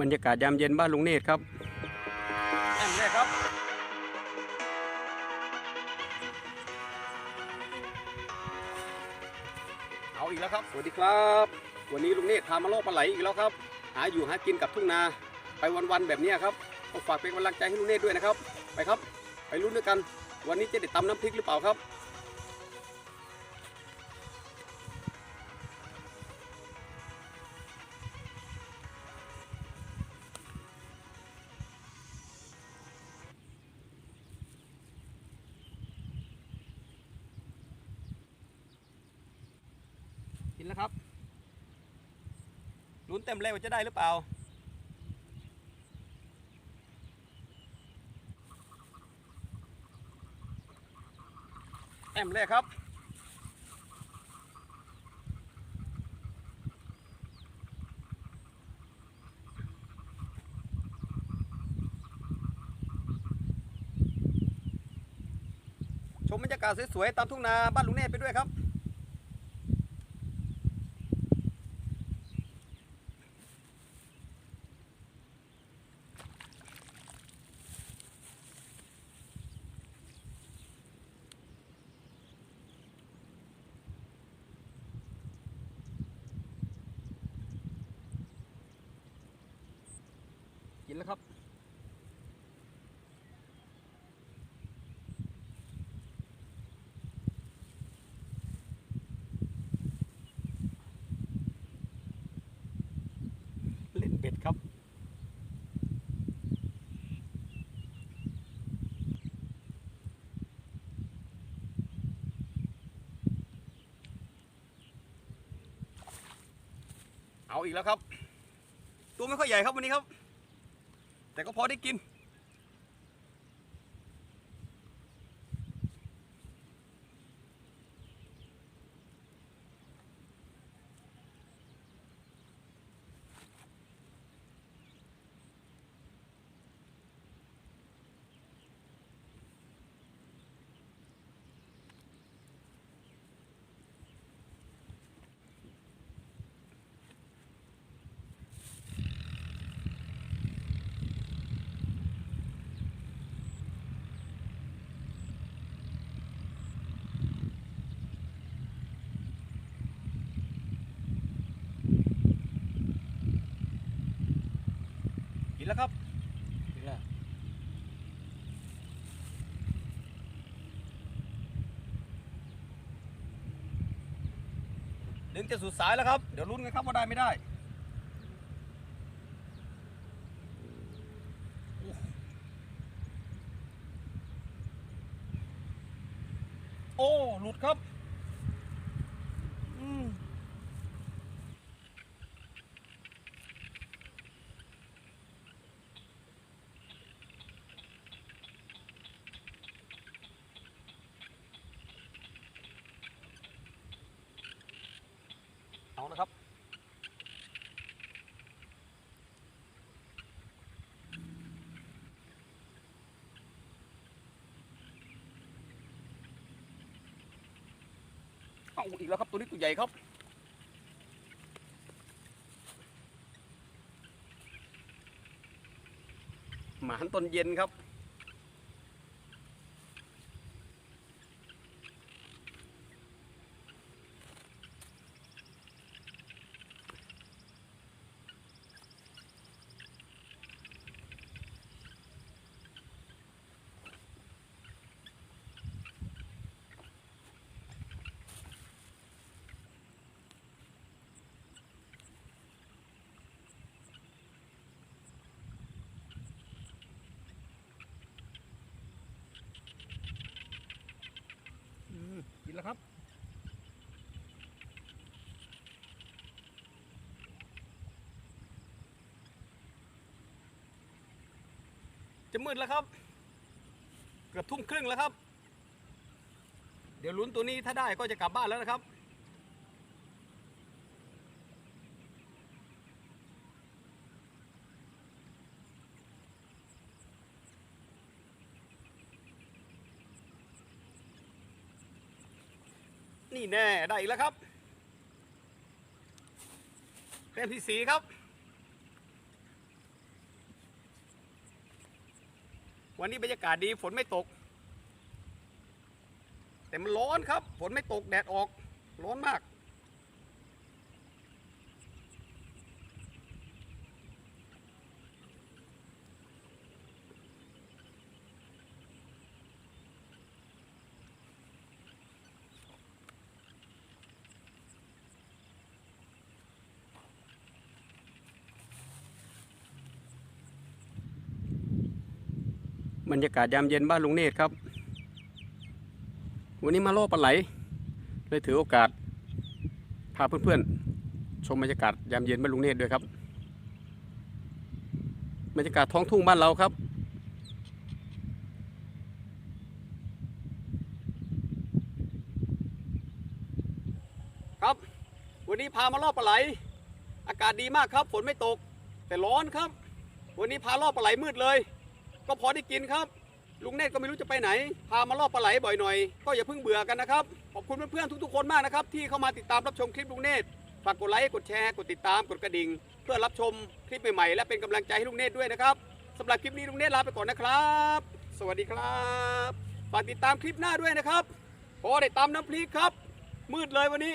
บรรยากาศยามเย็นบ้านลุงเนตรครับแอมแรกครับ เอาอีกแล้วครับ สวัสดีครับ วันนี้ลุงเนตรพามาล่อปลาไหลอีกแล้วครับ หาอยู่หากินกับทุ่งนา ไปวันๆแบบเนี้ยครับก็ฝากเป็นกำลังใจให้ลุงเนตรด้วยนะครับ ไปครับ ไปลุ้นด้วยกัน วันนี้จะได้ตำน้ำพริกหรือเปล่าครับ กินแล้วครับลุ้นเต็มเลยว่าจะได้หรือเปล่า แอมเลยครับ ชมบรรยากาศสวยๆตามทุ่งนาบ้านลุงเนตรไปด้วยครับ แล้วครับเล่นเบ็ดครับ เอาอีกแล้วครับ ตัวไม่ค่อยใหญ่ครับวันนี้ครับ แต่ก็พอได้กิน แล้วครับกินแล้วดึงจะสุดสายแล้วครับ เดี๋ยวลุ้นกันครับว่าได้ไม่ได้โอ้ หลุดครับ อืมเอาละครับ เอาอี กแล้วครับตัวนี้ตัวใหญ่ครับ หมานตอนเย็นครับ แล้วครับ จะมืดแล้วครับ เกือบทุ่มครึ่งแล้วครับ เดี๋ยวลุ้นตัวนี้ถ้าได้ก็จะกลับบ้านแล้วนะครับ นี่แน่ได้อีกแล้วครับเต้มที่สีครับ วันนี้บรรยากาศดีฝนไม่ตก แต่มันร้อนครับ ฝนไม่ตกแดดออก ร้อนมาก บรรยากาศยามเย็นบ้านลุงเนตรครับ วันนี้มาล่อปลาไหล เลยถือโอกาส พาเพื่อนๆ ชมบรรยากาศยามเย็นบ้านลุงเนตรด้วยครับ บรรยากาศท้องทุ่งบ้านเราครับ ครับ วันนี้พามาล่อปลาไหล อากาศดีมากครับ ฝนไม่ตก แต่ร้อนครับ วันนี้พาล่อปลาไหลมืดเลย ก็พอได้กินครับ ลุงเนตรก็ไม่รู้จะไปไหน พามาล่อปลาไหลบ่อยหน่อย ก็อย่าเพิ่งเบื่อกันนะครับ ขอบคุณเพื่อนๆทุกๆคนมากนะครับ ที่เข้ามาติดตามรับชมคลิปลุงเนตรฝากกดไลค์กดแชร์กดติดตามกดกระดิ่ง เพื่อรับชมคลิปใหม่ๆและเป็นกำลังใจให้ลุงเนตรด้วยนะครับสำหรับคลิปนี้ลุงเนตรลาไปก่อนนะครับ สวัสดีครับฝากติดตามคลิปหน้าด้วยนะครับพอได้ตามน้ำพริกครับ มืดเลยวันนี้